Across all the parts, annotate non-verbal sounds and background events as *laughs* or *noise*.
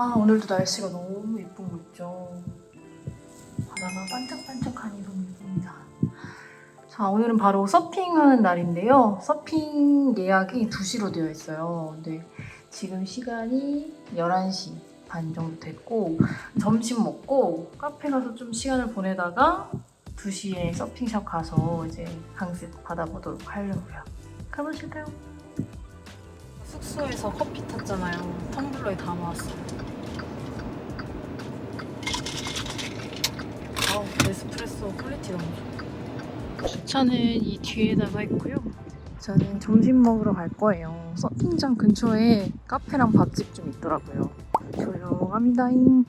아 오늘도 날씨가 너무 예쁜 거 있죠. 바다가 반짝반짝하니 너무 예쁩니다. 자 오늘은 바로 서핑하는 날인데요. 서핑 예약이 2시로 되어 있어요. 근데 지금 시간이 11시 반 정도 됐고 점심 먹고 카페 가서 좀 시간을 보내다가 2시에 서핑샵 가서 이제 강습 받아보도록 하려고요. 가보실까요? 숙소에서 커피 탔잖아요. 텀블러에 담아왔어요. 아우, 에스프레소 퀄리티 너무 좋아. 주차는 이 뒤에다가 있고요. 저는 점심 먹으러 갈 거예요. 서핑장 근처에 카페랑 밥집 좀 있더라고요. 조용합니다잉.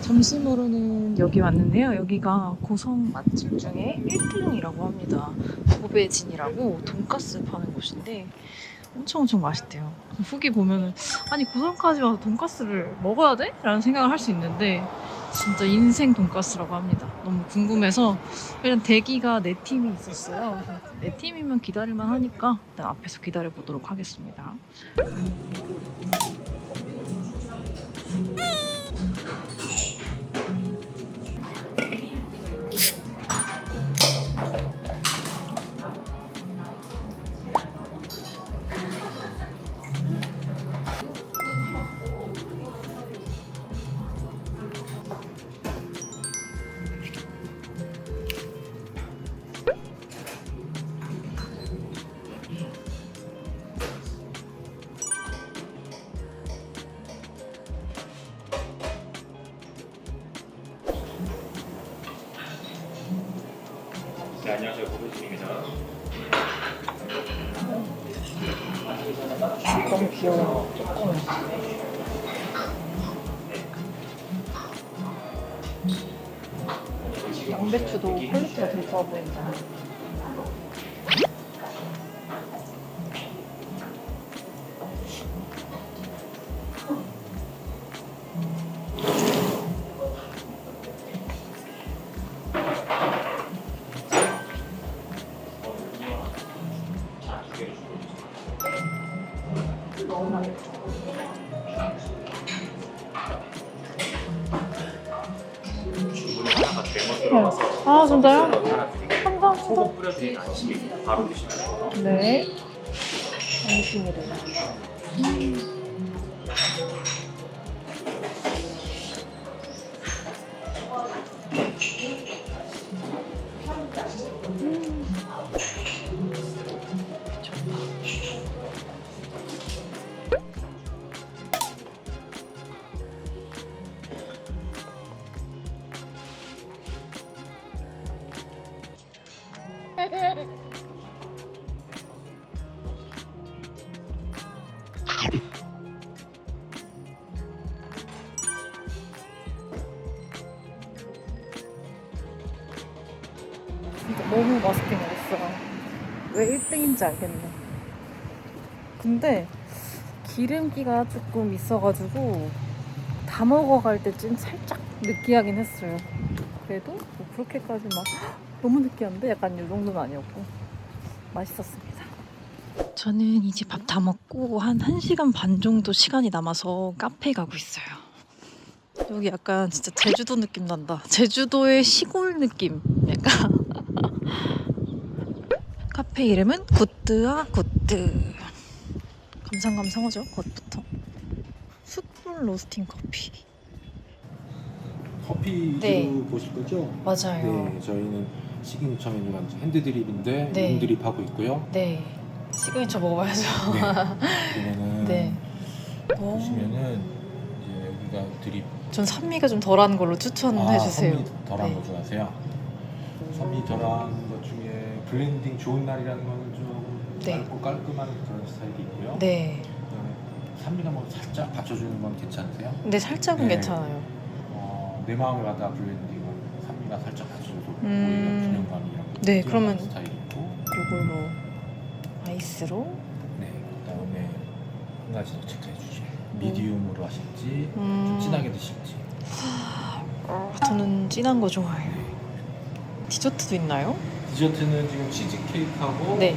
점심으로는 여기 왔는데요. 여기가 고성 맛집 중에 1등이라고 합니다. 고배진이라고 돈가스 파는 곳인데 엄청 엄청 맛있대요. 후기 보면은 아니 고성까지 와서 돈가스를 먹어야 돼? 라는 생각을 할 수 있는데 진짜 인생 돈가스라고 합니다. 너무 궁금해서 일단 대기가 네 팀이 있었어요. 네 팀이면 기다릴만 하니까 일단 앞에서 기다려 보도록 하겠습니다. 안녕하세요. 고배진입니다. 너무 귀여워. 양배추도 퀄리티가 되게 좋아 보인다. 진짜요? 드릴게요. 감사합니다. 소금 뿌려드린 안심이 바로 드시면 돼요. 네. 왜 1등인지 알겠네. 근데 기름기가 조금 있어가지고 다 먹어갈 때쯤 살짝 느끼하긴 했어요. 그래도 뭐 그렇게까지 막 *gasps* 너무 느끼한데 약간 이 정도는 아니었고 맛있었습니다. 저는 이제 밥 다 먹고 한 1시간 반 정도 시간이 남아서 카페에 가고 있어요. 여기 약간 진짜 제주도 느낌 난다. 제주도의 시골 느낌. 약간. 카페 이름은 굿드아 굿드. 감상감상하죠, 것부터. 숯불 로스팅 커피. 커피 네. 위주로 보실 거죠? 맞아요. 네, 저희는 시그니처 메뉴가 핸드드립인데 네. 룸드립 하고 있고요. 네. 시그니처 먹어봐야죠. 네. *laughs* 보면은 네. 오. 보시면은 이제 여기가 드립 전 산미가 좀 덜한 걸로 추천해 아, 주세요. 섬이 덜한 네. 거 좋아하세요? 섬이 덜한 블렌딩 좋은 날이라는 거는 좀 네. 맑고 깔끔한 그런 스타일이 있고요. 네. 그다음에 산미가 뭐 살짝 받쳐주는 건 괜찮으세요? 근데 살짝은 네. 괜찮아요. 어, 내 마음을 받아 블렌딩은 산미가 살짝 받쳐줘서 음. 오히려 균형감이랑 네, 그러면- 스타일이 있고 이걸로 아이스로. 네, 그다음에 한 가지 더 체크해 주죠. 미디움으로 하실지 음. 좀 진하게 드실지. 어, 저는 진한 거 좋아해요. 디저트도 있나요? 디저트는 지금 치즈 케이크하고 네.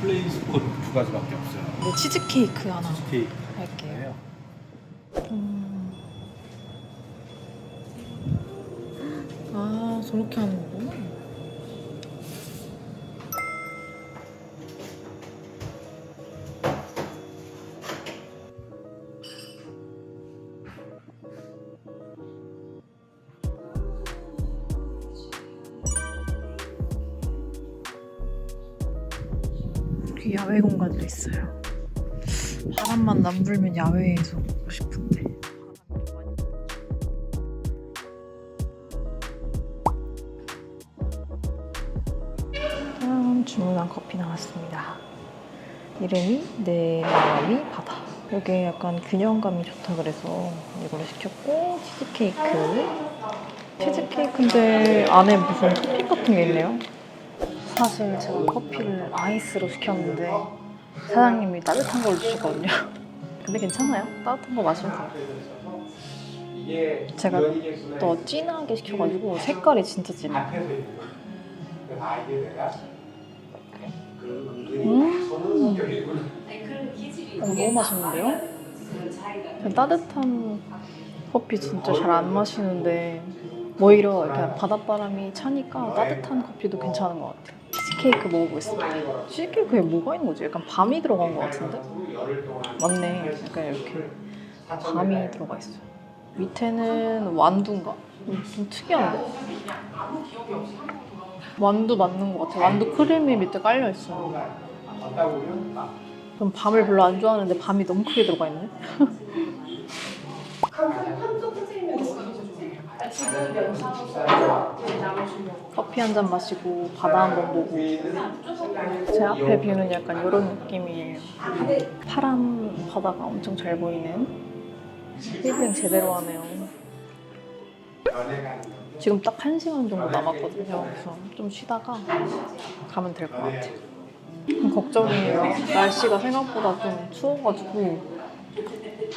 플레인 스콘 두 가지밖에 없어요. 네 치즈 케이크 하나 치즈 케이크 할게요. 예요 음. 아 저렇게 하는 거구나. 있어요. 바람만 안 불면 야외에서 먹고 싶은데. 바람이 좀 많이 짠, 주문한 커피 나왔습니다. 이름이 내 마음이 바다. 여기 약간 균형감이 좋다 그래서 이걸로 시켰고 치즈케이크. 치즈케이크인데 안에 무슨 토핑 같은 게 있네요. 사실 제가 커피를 아이스로 시켰는데 사장님이 따뜻한 걸로 주셨거든요. *laughs* 근데 괜찮아요. 따뜻한 거 마시면 돼요. 제가 더 진하게 시켜가지고 색깔이 진짜 진해요. 음, 어, 너무 맛있는데요? 따뜻한 커피 진짜 잘 안 마시는데 오히려 이렇게 바닷바람이 차니까 따뜻한 커피도 괜찮은 것 같아요. 치즈케이크 먹어보겠습니다. 치즈케이크에 뭐가 있는 거지? 약간 밤이 들어간 것 같은데? 맞네. 약간 이렇게 밤이 들어가 있어요. 밑에는 완두인가? 음, 좀 특이한데? 완두 맞는 것 같아. 완두 크림이 밑에 깔려 있어. 전 밤을 별로 안 좋아하는데 밤이 너무 크게 들어가 있네. *laughs* 커피 한 잔 마시고 바다 한 번 보고 제 앞에 뷰는 약간 이런 느낌이에요. 파란 바다가 엄청 잘 보이는 힐링 제대로 하네요. 지금 딱한 시간 정도 남았거든요. 그래서 좀 쉬다가 가면 될 것 같아요. 좀 걱정이에요. 날씨가 생각보다 좀 추워가지고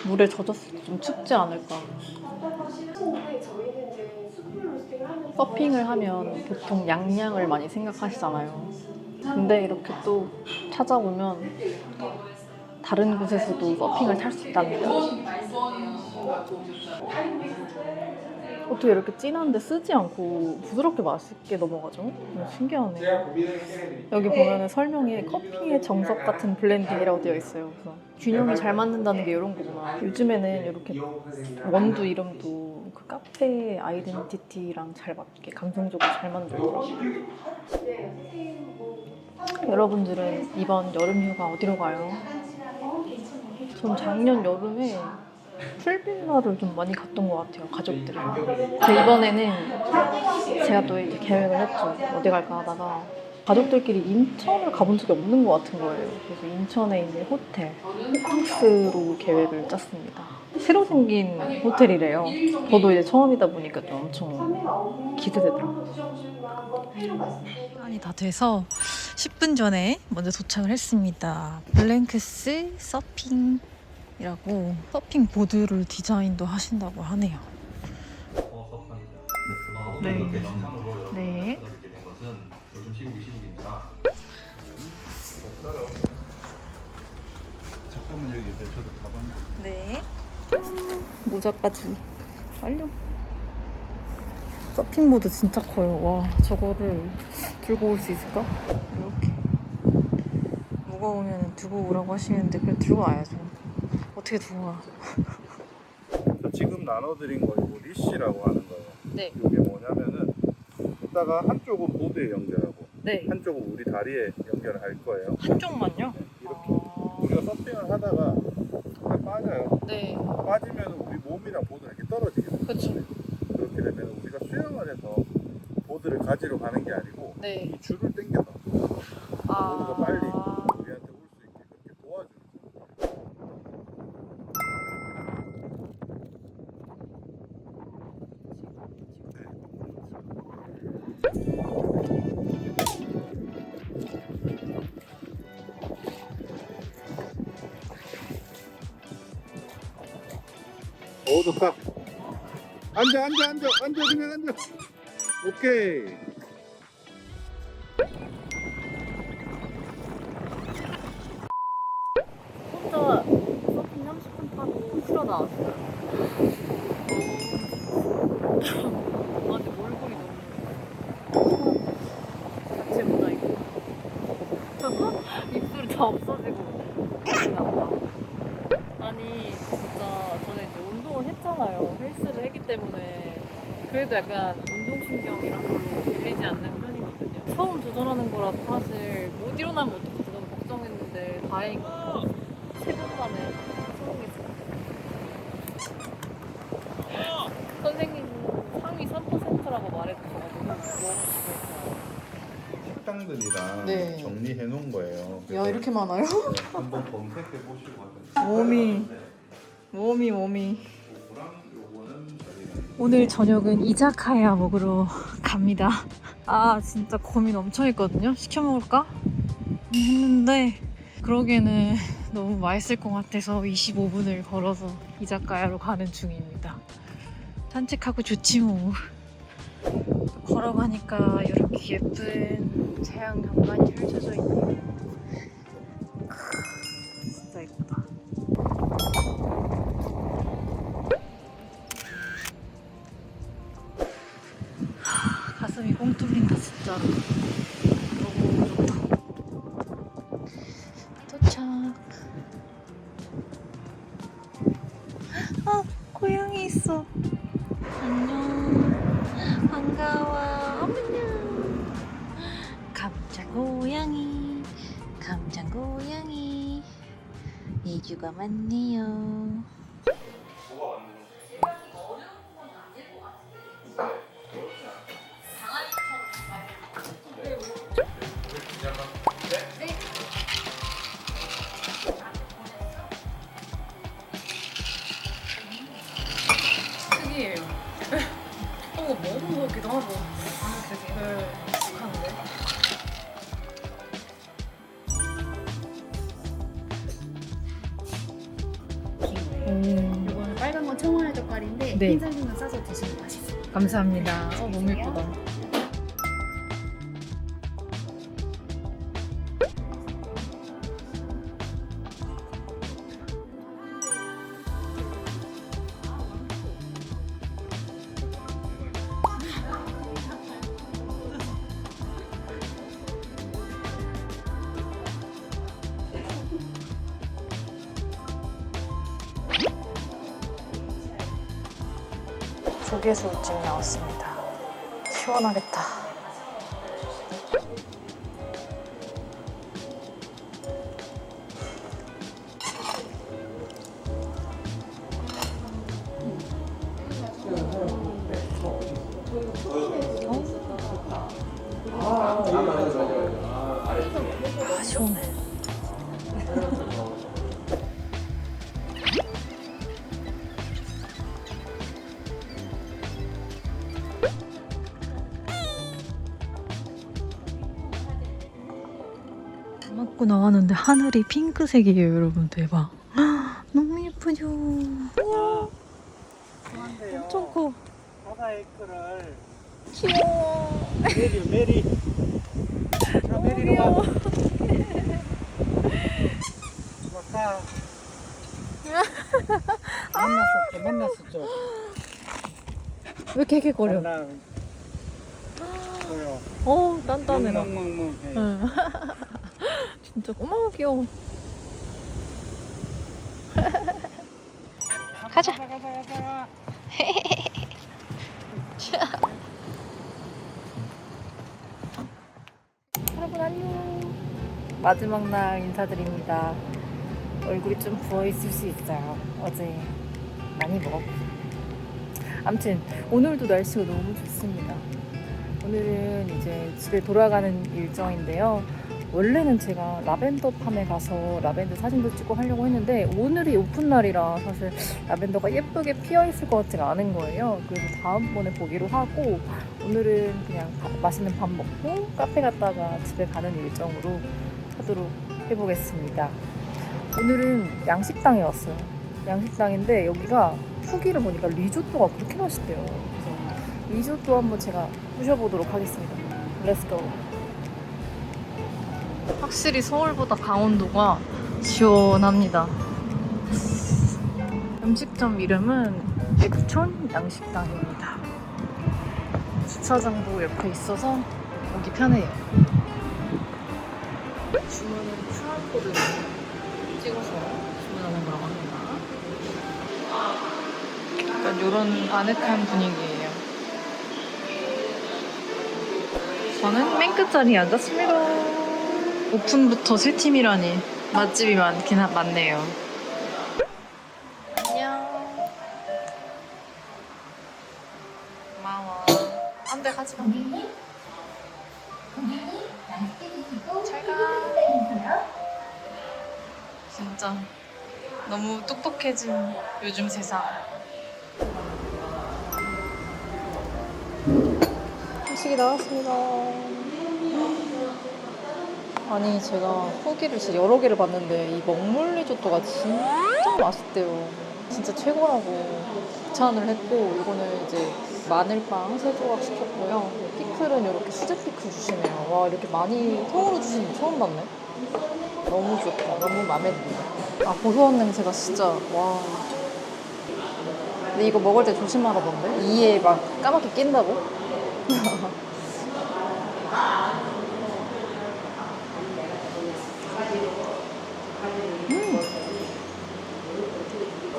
물에 젖었을 때 좀 춥지 않을까. 서핑을 하면 보통 양양을 많이 생각하시잖아요. 근데 이렇게 또 찾아보면 다른 곳에서도 서핑을 탈 수 있답니다. 어떻게 이렇게 진한데 쓰지 않고 부드럽게 맛있게 넘어가죠? 신기하네. 여기 보면 설명에 커피의 정석 같은 블렌딩이라고 되어 있어요. 그래서 균형이 잘 맞는다는 게 이런 거구나. 요즘에는 이렇게 원두 이름도 그 카페 아이덴티티랑 잘 맞게 감성적으로 잘 만들더라고요. 여러분들은 이번 여름 휴가 어디로 가요? 전 작년 여름에 풀빌라를 좀 많이 갔던 것 같아요 가족들이랑 근데 이번에는 제가 또 이제 계획을 했죠 어디 갈까 하다가 가족들끼리 인천을 가본 적이 없는 것 같은 거예요 그래서 인천에 있는 호텔 호캉스로 계획을 짰습니다 새로 생긴 호텔이래요 저도 이제 처음이다 보니까 좀 엄청 기대되더라고요 시간이 다 돼서 10분 전에 먼저 도착을 했습니다 블랭크스 서핑 이라고 서핑 보드를 디자인도 하신다고 하네요. 네. 네. 잠깐만 여기 있는데 저도 가방 네. 모자까지 완료. 서핑 보드 진짜 커요. 와, 저거를 들고 올 수 있을까? 이렇게. 무거우면 두고 오라고 하시는데 그래 들고 와야죠. 어떻게 두고 와? 지금 나눠드린 거 이거 리시라고 하는 거예요. 네. 이게 뭐냐면은 이따가 한쪽은 보드에 연결하고 네. 한쪽은 우리 다리에 연결을 할 거예요. 한쪽만요? 이렇게 아, 우리가 서핑을 하다가 빠져요. 네. 빠지면 우리 몸이랑 보드가 이렇게 떨어지게 돼요. 그렇죠. 그렇게 되면 우리가 수영을 해서 보드를 가지러 가는 게 아니고 네. 이 줄을 당겨서 아. 보드가 빨리 앉아 앉아 앉아 앉아 그냥 앉아. 오케이. 혼자 서핑 30분 타고 풀어 나왔어요. 아니 몰골이 너무 자체 모자이크. 입술이 다 없어지고 난리 났다. 아니 진짜 저는 이제 운동을 했잖아요. 헬스를 했기 때문에 그래도 약간 운동신경이랑 별로 밀리지 않는 편이거든요. 처음 도전하는 거라서 사실 못 일어나면 어떡하지 너무 걱정했는데 다행히 세번 만에 성공했어요. 선생님 상위 3%라고 말해주셔가지고 너무 좋았어요. 식당들이랑 네. 정리해 놓은 거예요. 야 이렇게 많아요? 네, 한번 검색해 보시고 하세요. 몸이 몸이 몸이 오늘 저녁은 이자카야 먹으러 갑니다. 아 진짜 고민 엄청 했거든요. 시켜 먹을까 했는데 그러기에는 너무 맛있을 것 같아서 25분을 걸어서 이자카야로 가는 중입니다. 산책하고 좋지 뭐. 걸어가니까 이렇게 예쁜 자연 경관이 펼쳐져 있네요. 네. 흰살기만 싸서 드시면 맛있어요. 감사합니다. 어, 너무 예쁘다. 조개술집 나왔습니다. 시원하겠다. 맞고 나왔는데 하늘이 핑크색이에요, 여러분 대박. *gasps* 너무 예쁘죠. 엄청 커. 바다 에이크를 귀여워. 메리 메리 자 너무 메리로. 와 왔다 *laughs* 만났었죠 만났었죠 왜 이렇게 개거려? 만나 *gasps* 어, 단단해라. 응. *laughs* 진짜 어머 귀여워. 가자. 가자 가자 가자 여러분 안녕. 마지막 날 인사드립니다. 얼굴이 좀 부어 있을 수 있어요. 어제 많이 먹었고. 아무튼 오늘도 날씨가 너무 좋습니다. 오늘은 이제 집에 돌아가는 일정인데요. 원래는 제가 라벤더 팜에 가서 라벤더 사진도 찍고 하려고 했는데 오늘이 오픈 날이라 사실 라벤더가 예쁘게 피어 있을 것 같지가 않은 거예요. 그래서 다음번에 보기로 하고 오늘은 그냥 밥- 맛있는 밥 먹고 카페 갔다가 집에 가는 일정으로 하도록 해보겠습니다. 오늘은 양식당에 왔어요. 양식당인데 여기가 후기를 보니까 리조또가 그렇게 맛있대요. 그래서 리조또 한번 제가 부셔보도록 하겠습니다. 렛츠고. 확실히 서울보다 강원도가 시원합니다. 음식점 이름은 백촌 양식당입니다. 주차장도 옆에 있어서 오기 편해요. 주문은 QR코드 찍어서 주문하는 거라고 합니다. 약간 이런 아늑한 분위기예요. 저는 맨 끝자리에 앉았습니다. 오픈부터 세 팀이라니 맛집이 많긴 하, 많네요. 안녕. 고마워. 안돼 가지 마. 잘 가. 진짜 너무 똑똑해진 요즘 세상. 음식이 나왔습니다. 아니 제가 후기를 진짜 여러 개를 봤는데 이 먹물 리조또가 진짜 맛있대요. 진짜 최고라고 추천을 했고 이거는 이제 마늘빵 세 조각 시켰고요. 피클은 이렇게 수제 피클 주시네요. 와 이렇게 많이 통으로 주시는 거 처음 봤네. 너무 좋다. 너무 마음에 든다. 아 고소한 냄새가 진짜 와. 근데 이거 먹을 때 조심하라던데 이에 막 까맣게 낀다고? *laughs*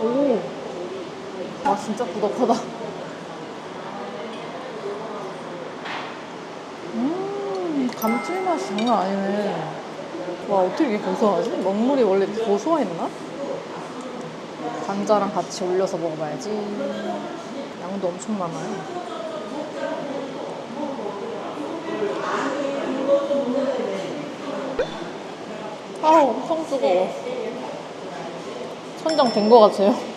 오. 와, 진짜 꾸덕하다. 음, 감칠맛이 장난 아니네. 와, 어떻게 이렇게 고소하지? 먹물이 원래 고소했나? 감자랑 같이 올려서 먹어봐야지. 양도 엄청 많아요. 아우, 엄청 뜨거워. 천장 된것 같아요.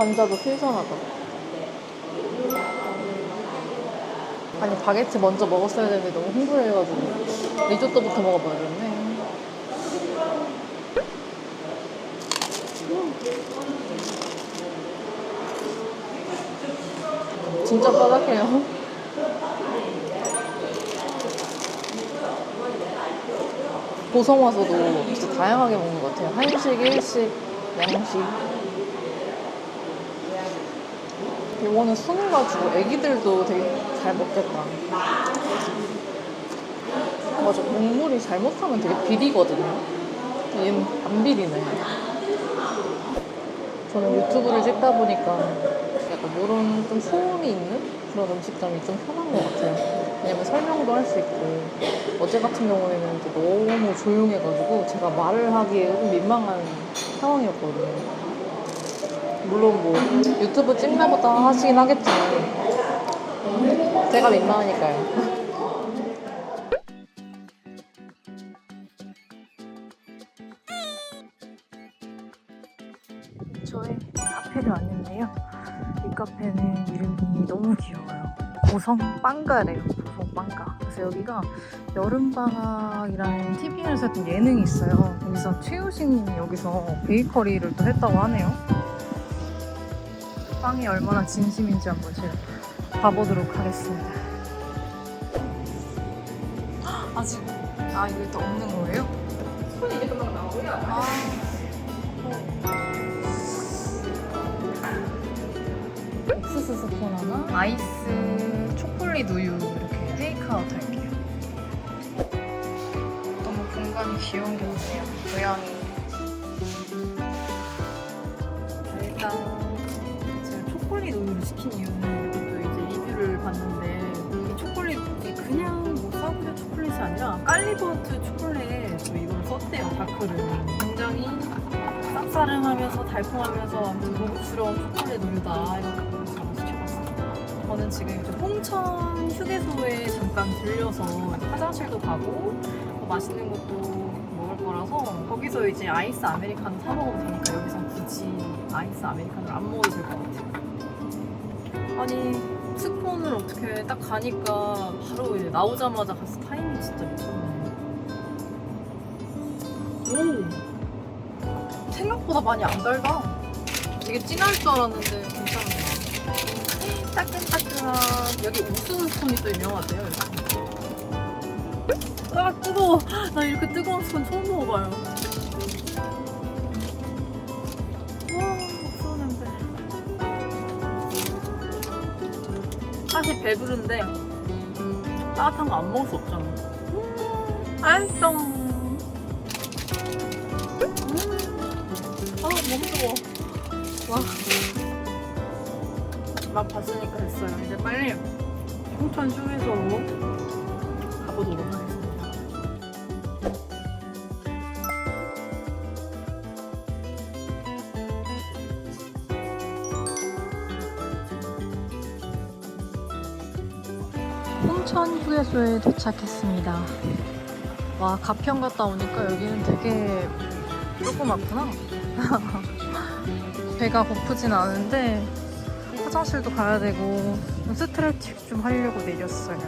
관자도 신선하다. 아니 바게트 먼저 먹었어야 되는데 너무 흥분해가지고 리조또부터. 음. 진짜 바삭해요. 고성와서도 진짜 다양하게 먹는 것 같아요. 한식, 일식, 양식. 이거는 순가지고 애기들도 되게 잘 먹겠다. 맞아, 국물이 잘못하면 되게 비리거든요. 얘는 안 비리네. 저는 유튜브를 찍다 보니까 약간 이런 좀 소음이 있는 그런 음식점이 좀 편한 것 같아요. 왜냐면 설명도 할 수 있고 어제 같은 경우에는 너무 조용해가지고 제가 말을 하기에 좀 민망한 상황이었거든요. 물론 뭐 유튜브 찍나 보다 하시긴 하겠지만 제가 민망하니까요. *laughs* 저의 카페를 왔는데요. 이 카페는 이름이 너무 귀여워요. 고성 빵가래요. 고성 빵가. 그래서 여기가 여름방학이라는 TV에서 했던 예능이 있어요. 여기서 최우식님이 여기서 베이커리를 또 했다고 하네요. 빵이 얼마나 진심인지 한번 제가 봐보도록 하겠습니다. 헉, 아직 아 이게 또 없는 거예요? 손이 이제 금방 나오고요. 아. 옥수수 스콘 하나, 아이스 초콜릿 우유 이렇게 테이크아웃 할게요. 너무 공간이 귀여운 게 없네요. 고양이. 시킨 이유는 또 이제 리뷰를 봤는데 이 초콜릿이 그냥 뭐 싸구려 초콜릿이 아니라 깔리버트 초콜릿 또 이걸 썼대요 다크를 굉장히 쌉싸름하면서 달콤하면서 아무튼 고급스러운 초콜릿 우유다 이렇게 시켜봤어요 저는 지금 이제 홍천 휴게소에 잠깐 들려서 화장실도 가고 뭐 맛있는 것도 먹을 거라서 거기서 이제 아이스 아메리카노 사 먹으면 되니까 여기서 굳이 아이스 아메리카노를 안 먹어도 될 것 같아요. 아니 스콘을 어떻게 딱 가니까 바로 이제 나오자마자 갔어 타이밍 진짜 미쳤네. 오 생각보다 많이 안 달다. 되게 진할 줄 알았는데 괜찮네. 따끈따끈한 여기 옥수수 스콘이 또 유명하대요. 여기. 아 뜨거워. 나 이렇게 뜨거운 스콘 처음 먹어봐요. 사실 배부른데 따뜻한 거 안 먹을 수 없잖아. 음, 맛있어. 음. 아 너무 뜨거워. 와. 맛 봤으니까 됐어요. 이제 빨리 홍천 휴게소로 가보도록 하겠습니다. 휴게소에 도착했습니다. 와, 가평 갔다 오니까 여기는 되게 조그맣구나. *laughs* 배가 고프진 않은데 화장실도 가야 되고 스트레칭 좀 하려고 내렸어요.